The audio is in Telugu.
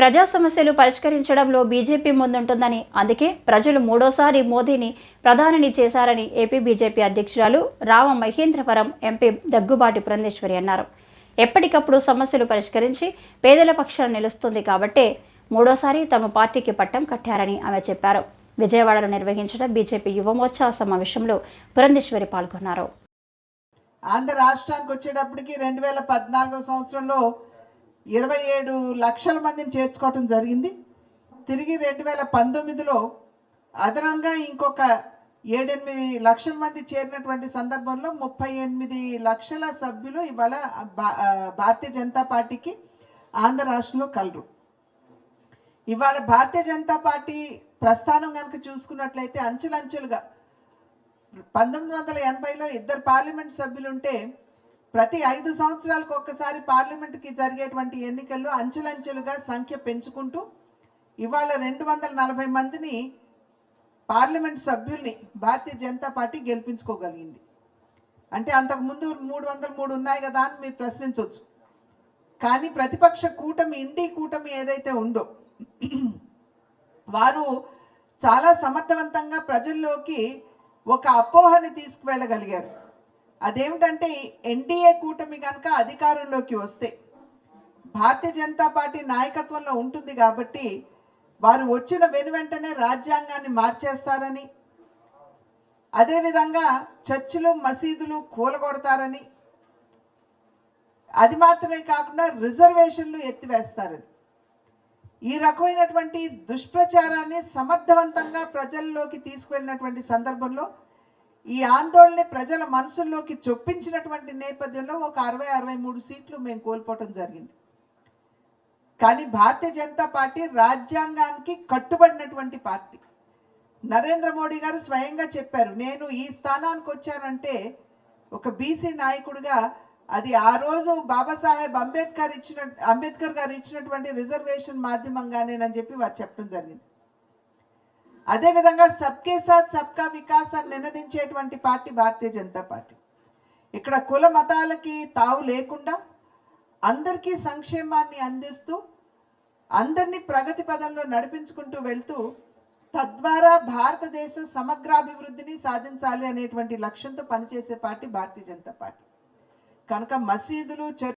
ప్రజా సమస్యలు పరిష్కరించడంలో బీజేపీ ముందుంటుందని అందుకే ప్రజలు మూడోసారి మోదీని ప్రధానిని చేశారని ఏపీ బీజేపీ అధ్యక్షురాలు రామ మహేంద్రవరం ఎంపీ దగ్గుబాటి పురంధేశ్వరి అన్నారు. ఎప్పటికప్పుడు సమస్యలు పరిష్కరించి పేదల పక్షాన నిలుస్తుంది కాబట్టే మూడోసారి తమ పార్టీకి పట్టం కట్టారని ఆమె చెప్పారు. విజయవాడలో నిర్వహించిన బీజేపీ యువమోర్చా సమావేశంలో పురంధేశ్వరి పాల్గొన్నారు. ఆంధ్ర రాష్ట్రానికి వచ్చేటప్పటికి రెండు వేల పద్నాలుగో సంవత్సరంలో ఇరవై ఏడు లక్షల మందిని చేర్చుకోవటం జరిగింది. తిరిగి రెండు వేల పంతొమ్మిదిలో అదనంగా ఇంకొక ఏడెనిమిది లక్షల మంది చేరినటువంటి సందర్భంలో ముప్పై ఎనిమిది లక్షల సభ్యులు ఇవాళ భా- భారతీయ జనతా పార్టీకి ఆంధ్ర రాష్ట్రంలో కలరు. ఇవాళ భారతీయ జనతా పార్టీ ప్రస్థానం కనుక చూసుకున్నట్లయితే అంచెలంచెలుగా పంతొమ్మిది వందల ఎనభైలో ఇద్దరు పార్లమెంట్ సభ్యులుంటే ప్రతి ఐదు సంవత్సరాలకు ఒక్కసారి పార్లమెంట్కి జరిగేటువంటి ఎన్నికల్లో అంచెలంచెలుగా సంఖ్య పెంచుకుంటూ ఇవాళ రెండు వందల నలభై మందిని పార్లమెంట్ సభ్యుల్ని భారతీయ జనతా పార్టీ గెలిపించుకోగలిగింది. అంటే అంతకుముందు మూడు వందల మూడు ఉన్నాయి కదా అని మీరు ప్రశ్నించవచ్చు. కానీ ప్రతిపక్ష కూటమి ఇండి కూటమి ఏదైతే ఉందో వారు చాలా సమర్థవంతంగా ప్రజల్లోకి ఒక అపోహని తీసుకువెళ్ళగలిగారు. అదేమిటంటే ఎన్డీఏ కూటమి కనుక అధికారంలోకి వస్తే భారతీయ జనతా పార్టీ నాయకత్వంలో ఉంటుంది కాబట్టి వారు వచ్చిన వెను వెంటనే రాజ్యాంగాన్ని మార్చేస్తారని అదేవిధంగా చర్చిలు మసీదులు కూలగొడతారని అది మాత్రమే కాకుండా రిజర్వేషన్లు ఎత్తివేస్తారని. ఈ రకమైనటువంటి దుష్ప్రచారాన్ని సమర్థవంతంగా ప్రజల్లోకి తీసుకువెళ్ళినటువంటి సందర్భంలో ఈ ఆందోళన ప్రజల మనసుల్లోకి చొప్పించినటువంటి నేపథ్యంలో ఒక అరవై అరవై మూడు సీట్లు మేము కోల్పోవటం జరిగింది. కానీ భారతీయ జనతా పార్టీ రాజ్యాంగానికి కట్టుబడినటువంటి పార్టీ. నరేంద్ర మోడీ గారు స్వయంగా చెప్పారు నేను ఈ స్థానానికి వచ్చానంటే ఒక బీసీ నాయకుడిగా అది ఆ రోజు బాబాసాహెబ్ అంబేద్కర్ ఇచ్చిన అంబేద్కర్ గారు ఇచ్చినటువంటి రిజర్వేషన్ మాధ్యమంగానేనని చెప్పి వారు చెప్పడం జరిగింది. అదేవిధంగా సబ్కే సాత్ సబ్కా వికాస్ అని నినదించేటువంటి పార్టీ భారతీయ జనతా పార్టీ. ఇక్కడ కుల మతాలకి తావు లేకుండా అందరికీ సంక్షేమాన్ని అందిస్తూ అందరినీ ప్రగతి పదంలో నడిపించుకుంటూ వెళ్తూ తద్వారా భారతదేశ సమగ్రాభివృద్ధిని సాధించాలి అనేటువంటి లక్ష్యంతో పనిచేసే పార్టీ భారతీయ జనతా పార్టీ. కనుక మసీదులు